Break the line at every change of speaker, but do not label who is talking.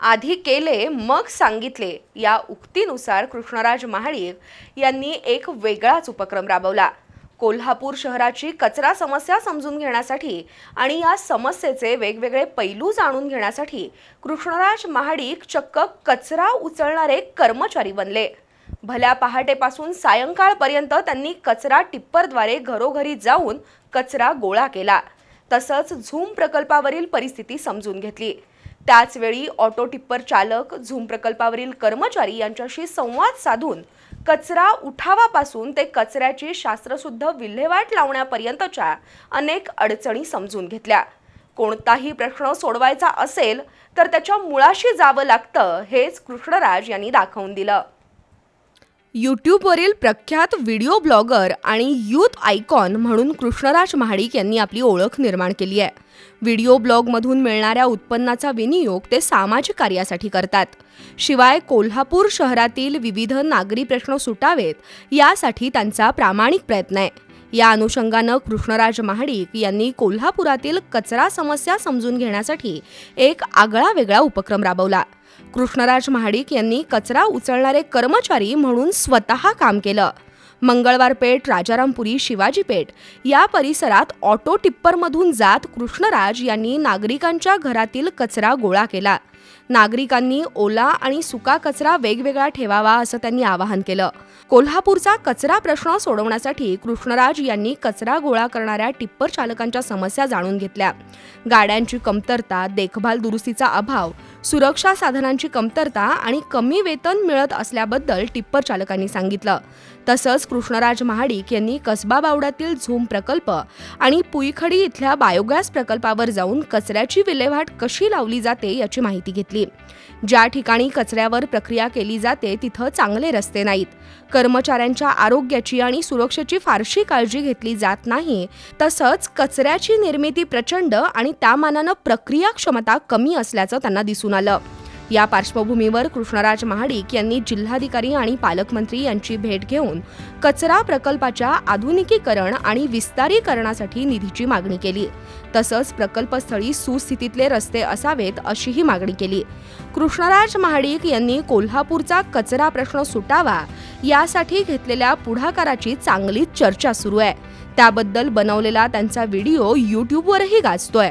आधी केले मग सांगितले. या उक्तीनुसार कृष्णराज महाडिक यांनी एक वेगळाच उपक्रम राबवला. कोल्हापूर शहराची कचरा समस्या समजून घेण्यासाठी आणि या समस्येचे वेगवेगळे पैलू जाणून घेण्यासाठी कृष्णराज महाडिक चक्क कचरा उचलणारे कर्मचारी बनले. भल्या पहाटेपासून सायंकाळपर्यंत त्यांनी कचरा टिप्परद्वारे घरोघरी जाऊन कचरा गोळा केला. तसंच झूम प्रकल्पावरील परिस्थिती समजून घेतली. त्याचवेळी ऑटो टिप्पर चालक झूम प्रकल्पावरील कर्मचारी यांच्याशी संवाद साधून कचरा उठावापासून ते कचऱ्याची शास्त्रशुद्ध विल्हेवाट लावण्यापर्यंतच्या अनेक अडचणी समजून घेतल्या. कोणताही प्रश्न सोडवायचा असेल तर त्याच्या मुळाशी जावं लागतं हेच कृष्णराज यांनी दाखवून दिलं. यूट्यूबवरील प्रख्यात व्हिडिओ ब्लॉगर आणि यूथ आयकॉन म्हणून कृष्णराज महाडिक यांनी आपली ओळख निर्माण केली आहे. व्हिडिओ ब्लॉगमधून मिळणाऱ्या उत्पन्नाचा विनियोग ते सामाजिक कार्यासाठी करतात. शिवाय कोल्हापूर शहरातील विविध नागरी प्रश्न सुटावेत यासाठी त्यांचा प्रामाणिक प्रयत्न आहे. या अनुषंगानं कृष्णराज महाडिक यांनी कोल्हापुरातील कचरा समस्या समजून घेण्यासाठी एक आगळा वेगळा उपक्रम राबवला. कृष्णराज महाडिक यांनी कचरा उचलणारे कर्मचारी म्हणून स्वतः काम केलं. मंगळवार पेठ राजारामपुरी शिवाजी पेठ या परिसरात ऑटो टिप्परमधून जात कृष्णराज यांनी नागरिकांच्या घरातील कचरा गोळा केला. नागरिकांनी ओला आणि सुका कचरा वेगवेगळा ठेवावा असं त्यांनी आवाहन केलं. कोल्हापूरचा कचरा प्रश्न सोडवण्यासाठी कृष्णराज यांनी कचरा गोळा करणाऱ्या टिप्पर चालकांच्या समस्या जाणून घेतल्या. गाड्यांची कमतरता देखभाल दुरुस्तीचा अभाव सुरक्षा साधनांची कमतरता आणि कमी वेतन मिळत असल्याबद्दल टिप्पर चालकांनी सांगितलं. तसंच कृष्णराज महाडिक यांनी कसबा बावड्यातील झूम प्रकल्प आणि पुईखडी इथल्या बायोगॅस प्रकल्पावर जाऊन कचऱ्याची विल्हेवाट कशी लावली जाते याची माहिती घेतली. ज्या ठिकाणी कचऱ्यावर प्रक्रिया केली जाते तिथं चांगले रस्ते नाहीत. कर्मचाऱ्यांच्या आरोग्याची आणि सुरक्षेची फारशी काळजी घेतली जात नाही. तसंच कचऱ्याची निर्मिती प्रचंड आणि त्यामानानं प्रक्रिया क्षमता कमी असल्याचं त्यांना दिसून आलं. या पार्श्वभूमीवर कृष्णराज महाडिक यांनी जिल्हाधिकारी आणि पालकमंत्री यांची भेट घेऊन कचरा प्रकल्पाच्या आधुनिकीकरण आणि विस्तारीकरणासाठी निधीची मागणी केली. तसंच प्रकल्पस्थळी सुस्थितीतले रस्ते असावेत अशीही मागणी केली. कृष्णराज महाडिक यांनी कोल्हापूरचा कचरा प्रश्न सुटावा यासाठी घेतलेल्या पुढाकाराची चांगलीच चर्चा सुरू आहे. त्याबद्दल बनवलेला त्यांचा व्हिडिओ यूट्यूबवरही गाजतोय.